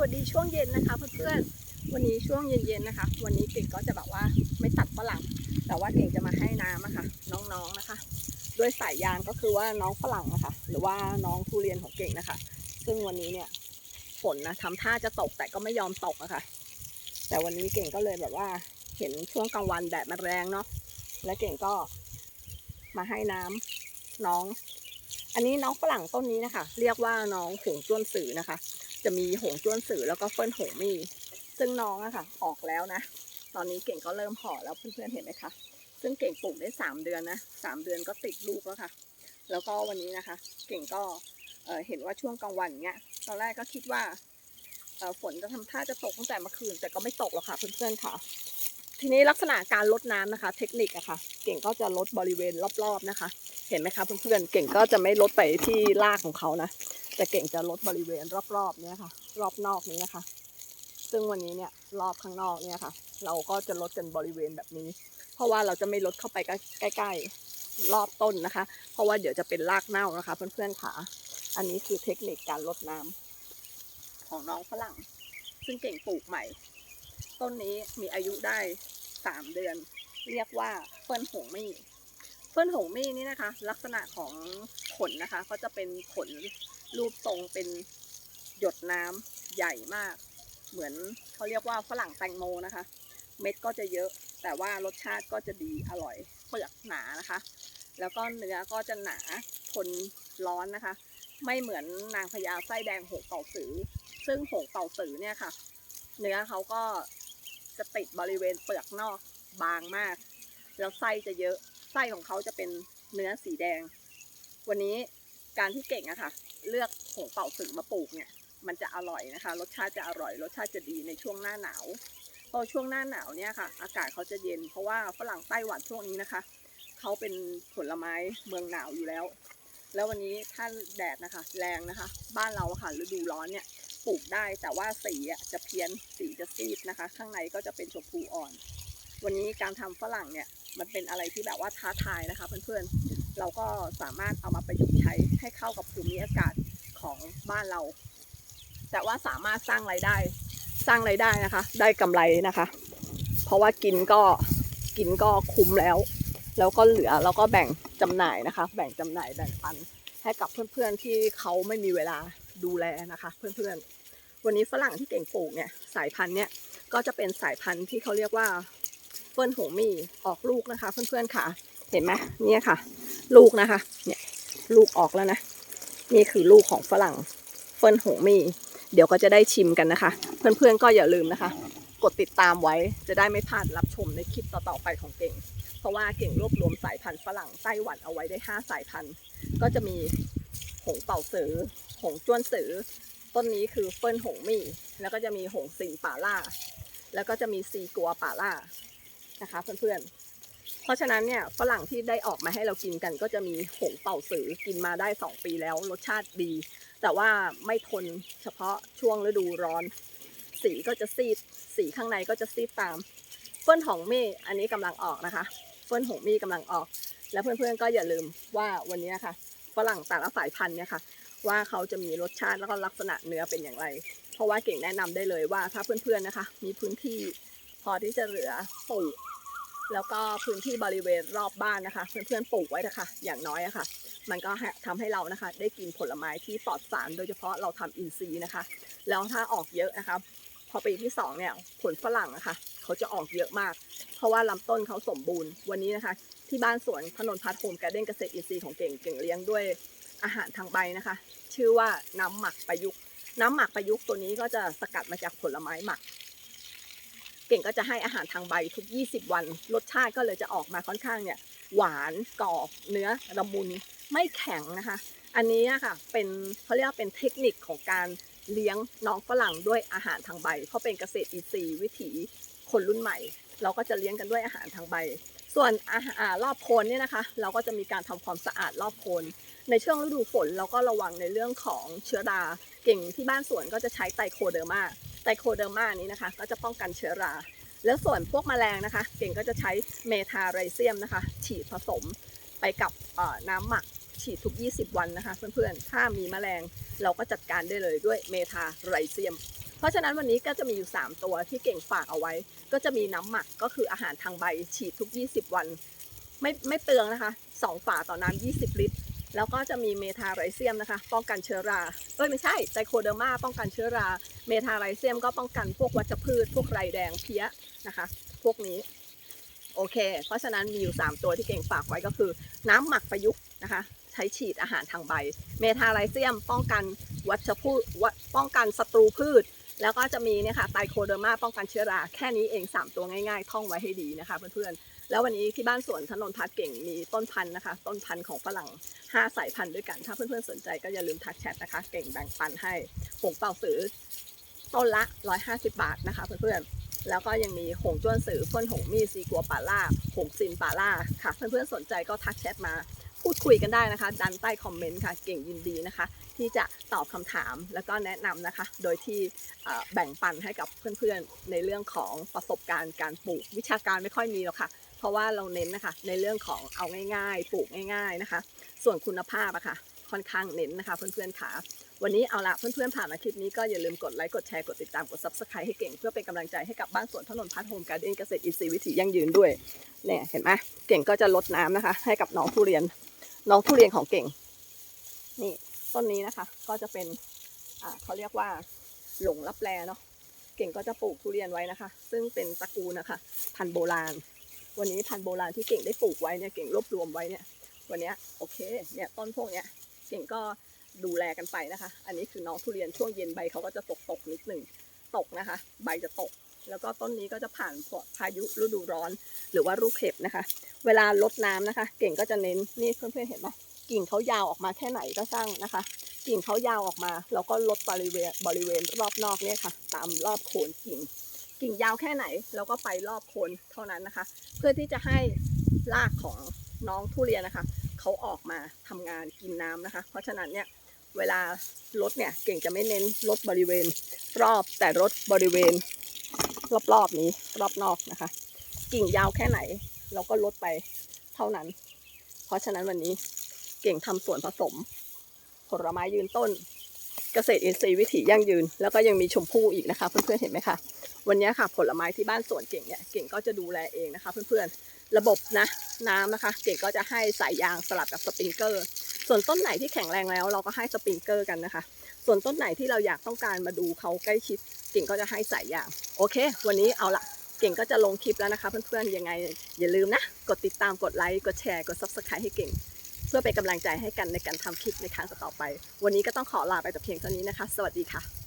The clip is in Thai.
วัสดีช่วงเย็นนะคะเพื่อนๆ วันนี้ช่วงเย็นๆนะคะ วันนี้เก่งก็จะแบบว่าไม่ตัดฝรั่ง แต่ว่าเก่งจะมาให้น้ำอะคะน้องๆนะคะ ด้วยสายยางก็คือว่าน้องฝรั่งนะคะ หรือว่าน้องทุเรียนของเก่งนะคะ ซึ่งวันนี้เนี่ยฝนนะทำท่าจะตกแต่ก็ไม่ยอมตกอะคะ แต่วันนี้เก่งก็เลยแบบว่าเห็นช่วงกลางวันแดดมันแรงเนาะ และเก่งก็มาให้น้ำน้อง อันนี้น้องฝรั่งต้นนี้นะคะ เรียกว่าน้องหงจ้วนสือนะคะ จะมีหงจ้วนสือแล้วก็เฟิ่นหงมี ซึ่งน้องอะค่ะ ออกแล้วนะ ตอนนี้เก่งก็เริ่มห่อแล้วเพื่อนๆเห็นไหมคะ ซึ่งเก่งปลูกได้สามเดือนนะสามเดือนก็ติดลูกแล้วค่ะ แล้วก็วันนี้นะคะ เก่งก็เห็นว่าช่วงกลางวันเนี้ย ตอนแรกก็คิดว่าฝนจะทำท่าจะตกตั้งแต่เมื่อคืน แต่ก็ไม่ตกหรอกค่ะเพื่อนๆค่ะ ทีนี้ลักษณะการลดน้ำนะคะ เทคนิคอะค่ะ เก่งก็จะลดบริเวณรอบๆนะคะ เห็นไหมคะเพื่อนๆเก่งก็จะไม่ลดไปที่รากของเขานะ แต่เก่งจะลดบริเวณรอบๆเนี้ยค่ะ รอบนอกนี้นะคะ ซึ่งวันนี้เนี่ยรอบข้างนอกเนี่ยค่ะ เราก็จะลดกันบริเวณแบบนี้ เพราะว่าเราจะไม่ลดเข้าไปใกล้ๆรอบต้นนะคะ เพราะว่าเดี๋ยวจะเป็นรากเน่านะคะ เพื่อนๆค่ะ อันนี้คือเทคนิคการลดน้ำของน้องฝรั่ง ซึ่งเก่งปลูกใหม่ ต้นนี้มีอายุได้สามเดือน เรียกว่าเฟิ่นหงมี่เฟิ่นหงมี่นี่นะคะ ลักษณะของขนนะคะ ก็จะเป็นขน รูปทรงเป็นหยดน้ำใหญ่มาก เหมือนเขาเรียกว่าฝรั่งแตงโมนะคะ เม็ดก็จะเยอะ แต่ว่ารสชาติก็จะดีอร่อยเปลือกหนานะคะ แล้วก็เนื้อก็จะหนาทนร้อนนะคะ ไม่เหมือนนางพญาไส้แดงหงเป่าสือ ซึ่งหงเป่าสือเนี่ยค่ะ เนื้อเขาก็จะติดบริเวณเปลือกนอกบางมาก แล้วไส้จะเยอะไส้ของเขาจะเป็นเนื้อสีแดง วันนี้การที่เก่งอะค่ะ เลือกหงเป่าสือมาปลูกเนี่ย มันจะอร่อยนะคะ รสชาติจะอร่อย รสชาติจะดีในช่วงหน้าหนาวเพราะช่วงหน้าหนาวเนี่ยค่ะ อากาศเขาจะเย็น เพราะว่าฝรั่งไต้หวันช่วงนี้นะคะเขาเป็นผลไม้เมืองหนาวอยู่แล้ว แล้ววันนี้ถ้าแดดนะคะ แรงนะคะ บ้านเราค่ะฤดูร้อนเนี่ยปลูกได้แต่ว่าสีจะเพี้ยนสีจะซีดนะคะ ข้างในก็จะเป็นชมพูอ่อน วันนี้การทำฝรั่งเนี่ยมันเป็นอะไรที่แบบว่าท้าทายนะคะเพื่อนๆ เราก็สามารถเอามาประยุกต์ใช้ให้เข้ากับภูมิอากาศของบ้านเรา แต่ว่าสามารถสร้างรายได้ สร้างรายได้นะคะ ได้กำไรนะคะ เพราะว่ากินก็กินก็คุ้มแล้ว แล้วก็เหลือเราก็แบ่งจำหน่ายนะคะ แบ่งจำหน่ายแบ่งปันให้กับเพื่อนๆที่เขาไม่มีเวลาดูแลนะคะ เพื่อนๆ วันนี้ฝรั่งที่เก่งปลูกเนี่ยสายพันธุ์เนี่ยก็จะเป็นสายพันธุ์ที่เขาเรียกว่าเฟิร์นหงมีออกลูกนะคะ เพื่อนๆค่ะ เห็นไหมเนี่ยค่ะ ลูกนะคะ เนี่ยลูกออกแล้วนะ นี่คือลูกของฝรั่งเฟิร์นหงมี เดี๋ยวก็จะได้ชิมกันนะคะ เพื่อนๆก็อย่าลืมนะคะ กดติดตามไว้จะได้ไม่พลาดรับชมในคลิปต่อๆไปของเก่ง เพราะว่าเก่งรวบรวมสายพันธุ์ฝรั่งไต้หวันเอาไว้ได้ 5 สายพันธุ์ ก็จะมีหงเป่าสือ หงจ้วนสือ ต้นนี้คือเฟิ่นหงมี่ แล้วก็จะมีหงสิงป่าล่า แล้วก็จะมีซีกัวป่าล่านะคะ เพื่อนๆ เพราะฉะนั้นเนี่ยฝรั่งที่ได้ออกมาให้เรากินกันก็จะมีหงเป่าสือกินมาได้ 2 ปีแล้ว รสชาติดี แต่ว่าไม่ทนเฉพาะช่วงฤดูร้อน สีก็จะซีดสีข้างในก็จะซีดตามเฟิ่นหงมี่อันนี้กำลังออกนะคะเฟิ่นหงมี่กำลังออก แล้วเพื่อนๆก็อย่าลืมว่าวันนี้ค่ะฝรั่งแต่ละสายพันธุ์เนี่ยค่ะว่าเขาจะมีรสชาติแล้วก็ลักษณะเนื้อเป็นอย่างไร เพราะว่าเก่งแนะนำได้เลยว่าถ้าเพื่อนๆนะคะ มีพื้นที่พอที่จะเหลือปลูก แล้วก็พื้นที่บริเวณรอบบ้านนะคะ เพื่อนๆปลูกไว้นะคะอย่างน้อยอะค่ะ มันก็ทำให้เรานะคะ ได้กินผลไม้ที่ปลอดสาร โดยเฉพาะเราทำอินทรีย์นะคะ แล้วถ้าออกเยอะนะคะ พอปีที่สองเนี่ยผลฝรั่งนะคะเขาจะออกเยอะมาก เพราะว่าลำต้นเขาสมบูรณ์ วันนี้นะคะ ที่บ้านสวนถนนพัดโฮมการ์เด้นเกษตรอินทรีย์ของเก่งเก่งเลี้ยงด้วยอาหารทางใบนะคะ ชื่อว่าน้ำหมักประยุกต์ น้ำหมักประยุกต์ตัวนี้ก็จะสกัดมาจากผลไม้หมัก เก่งก็จะให้อาหารทางใบทุก 20 วัน รสชาติก็เลยจะออกมาค่อนข้างเนี่ยหวานกรอบเนื้อละมุนไม่แข็งนะคะ อันนี้ค่ะเป็นเขาเรียกว่าเป็นเทคนิคของการเลี้ยงน้องฝรั่งด้วยอาหารทางใบเพราะเป็นเกษตรอินทรีย์วิถีคนรุ่นใหม่ เราก็จะเลี้ยงกันด้วยอาหารทางใบ ส่วนอาหารรอบโคนเนี่ยนะคะ เราก็จะมีการทำความสะอาดรอบโคน ในช่วงฤดูฝนเราก็ระวังในเรื่องของเชื้อราเก่งที่บ้านสวนก็จะใช้ไตรโคเดอร์มา ไตรโคเดอร์มานี้นะคะ ก็จะป้องกันเชื้อรา แล้วส่วนพวกแมลงนะคะ เก่งก็จะใช้เมทาไรเซียมนะคะ ฉีดผสมไปกับน้ำหมักฉีดทุก 20 วันนะคะ เพื่อนๆ ถ้ามีแมลงเราก็จัดการได้เลยด้วยเมทาไรเซียม เพราะฉะนั้นวันนี้ก็จะมีอยู่ 3 ตัวที่เก่งฝากเอาไว้ ก็จะมีน้ำหมักก็คืออาหารทางใบฉีดทุก 20 วัน ไม่ไม่เปลืองนะคะ 2 ฝาต่อน้ำ20 ลิตร แล้วก็จะมีเมทาไรเซียมนะคะ ป้องกันเชื้อรา เอ้ยไม่ใช่ไตโคเดอร์มาป้องกันเชื้อรา เมทาไรเซียมก็ป้องกันพวกวัชพืช พวกไรแดงเพี้ยนะคะ พวกนี้โอเค เพราะฉะนั้นมีอยู่ 3 ตัวที่เก่งฝากไว้ก็คือ น้ำหมักประยุกต์นะคะ ใช้ฉีดอาหารทางใบ เมทาไรเซียม ป้องกันวัชพืชป้องกันศัตรูพืช แล้วก็จะมีเนี่ยค่ะไตโคเดอร์มาป้องกันเชื้อราแค่นี้เอง 3 ตัวง่ายๆ ท่องไว้ให้ดีนะคะเพื่อนๆ แล้ววันนี้ที่บ้านสวนถนนพัฒน์เก่งมีต้นพันธุ์นะคะ ต้นพันธุ์ของฝรั่ง 5 สายพันธุ์ด้วยกัน ถ้าเพื่อนๆ สนใจก็อย่าลืมทักแชทนะคะ เก่งแบ่งปันให้ผงเป่าสือต้นละ 150 บาทนะคะเพื่อนๆแล้วก็ยังมีหงจ้วนสือเฟิ่นหงมีซีกัวป่าล่า หงซินป่าล่าค่ะ เพื่อนๆสนใจก็ทักแชทมา พูดคุยกันได้นะคะดันใต้คอมเมนต์ค่ะ เก่งยินดีนะคะ ที่จะตอบคำถามแล้วก็แนะนำนะคะ โดยที่แบ่งปันให้กับเพื่อนๆ ในเรื่องของประสบการณ์การปลูกวิชาการไม่ค่อยมีหรอกค่ะ เพราะว่าเราเน้นนะคะ ในเรื่องของเอาง่าย ๆ ปลูกง่าย ๆนะคะ ส่วนคุณภาพอะค่ะ ค่อนข้างเน้นนะคะ เพื่อนๆค่ะวันนี้เอาละเพื่อนๆผ่านมาคลิปนี้ก็อย่าลืมกดไลค์ กดแชร์ กดติดตาม กด subscribe ให้เก่งเพื่อเป็นกำลังใจให้กับบ้านสวนถนนพัฒน์โฮมการ์เด้นเกษตรอินทรีย์วิถียั่งยืนด้วยเนี่ยเห็นไหมเก่งก็จะลดน้ำนะคะ ให้กับน้องทุเรียน น้องทุเรียนของเก่ง นี่ต้นนี้นะคะ ก็จะเป็นอ่าเขาเรียกว่าหลงรับแลเนาะเก่งก็จะปลูกทุเรียนไว้นะคะ ซึ่งเป็นตระกูลนะคะ พันโบราณ วันนี้พันโบราณที่เก่งได้ปลูกไว้เนี่ยเก่งรวบรวมไว้เนี่ย วันนี้โอเคเนี่ยต้นพวกเนี้ยเก่งก็ดูแลกันไปนะคะ อันนี้คือน้องทุเรียนช่วงเย็นใบเขาก็จะตกตกนิดหนึ่งตกนะคะ ใบจะตก แล้วก็ต้นนี้ก็จะผ่านพายุฤดูร้อนหรือว่าลูกเห็บนะคะ เวลาลดน้ำนะคะ เก่งก็จะเน้นนี่เพื่อนๆเห็นไหมกิ่งเขายาวออกมาแค่ไหนก็ช่างนะคะ กิ่งเขายาวออกมาแล้วก็ลดบริเวณบริเวณรอบนอกเนี่ยค่ะ ตามรอบโคนกิ่ง กิ่งยาวแค่ไหนเราก็ไปรอบโคนเท่านั้นนะคะ เพื่อที่จะให้รากของน้องทุเรียนนะคะเขาออกมาทำงานกินน้ำนะคะ เพราะฉะนั้นเนี่ยเวลาลดเนี่ยเก่งจะไม่เน้นลดบริเวณรอบแต่ลดบริเวณ รอบๆนี้รอบนอกนะคะ กิ่งยาวแค่ไหน เราก็ลดไปเท่านั้น เพราะฉะนั้นวันนี้เก่งทำสวนผสม ผลไม้ยืนต้น เกษตรอินทรีย์วิถียั่งยืน แล้วก็ยังมีชมพู่อีกนะคะ เพื่อนๆเห็นไหมคะวันนี้ค่ะผลไม้ที่บ้านสวนเก่งเนี่ยเก่งก็จะดูแลเองนะคะ เพื่อนๆระบบนะน้ำนะคะ เก่งก็จะให้สายยางสลับกับสปริงเกอร์ ส่วนต้นไหนที่แข็งแรงแล้ว เราก็ให้สปริงเกอร์กันนะคะ ส่วนต้นไหนที่เราอยากต้องการมาดูเขาใกล้ชิด ก่งก็จะให้สายยาง โอเค วันนี้เอาละเก่งก็จะลงคลิปแล้วนะคะ เพื่อนๆยังไงอย่าลืมนะ กดติดตามกดไลค์กดแชร์กด subscribe ให้เก่ง เพื่อเป็นกำลังใจให้กันในการทำคลิปในครั้งต่อไป วันนี้ก็ต้องขอลาไปแต่เพียงเท่านี้นะคะ สวัสดีค่ะ